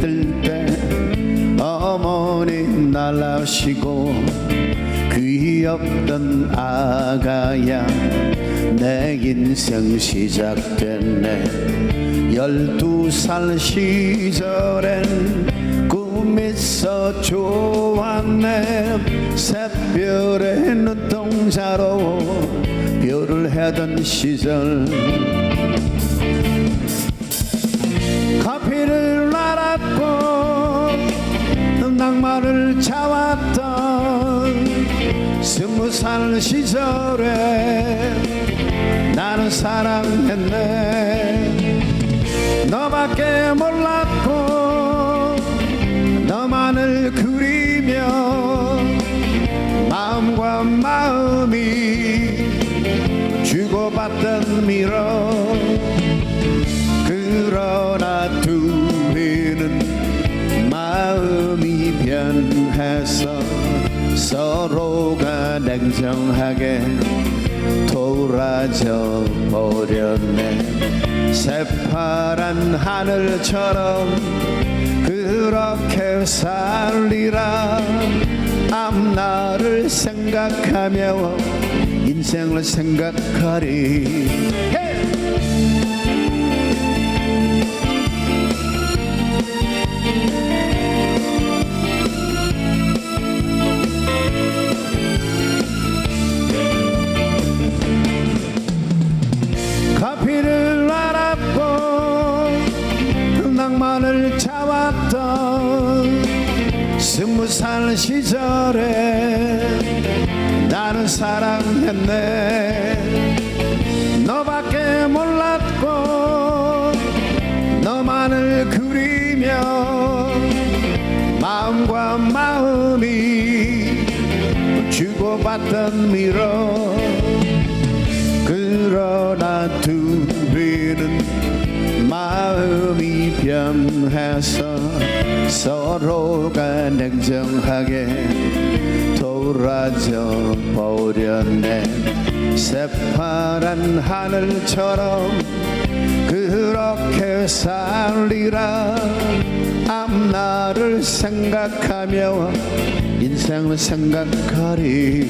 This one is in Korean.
뜰 때 어머니 날아시고 귀엽던 아가야 내 인생 시작됐네. 열두 살 시절엔 꿈이 서 좋았네. 새별의 눈동자로 별을 해던 시절. 커피를 살 시절에 나는 사랑했네. 너밖에 몰랐고 너만을 그리며 마음과 마음이 주고받던 미러 그러나 둘이는 마음이 변해서 서로가 냉정하게 돌아져 버렸네. 새파란 하늘처럼 그렇게 살리라. 앞날을 생각하며 인생을 생각하리 커피를 알았고 낭만을 차왔던 스무 살 시절에 나는 사랑했네. 너밖에 몰랐고 너만을 그리며 마음과 마음이 주고받던 미러 변해서 서로가 냉정하게 돌아져 버렸네. 새파란 하늘처럼 그렇게 살리라. 앞날을 생각하며 인생을 생각하리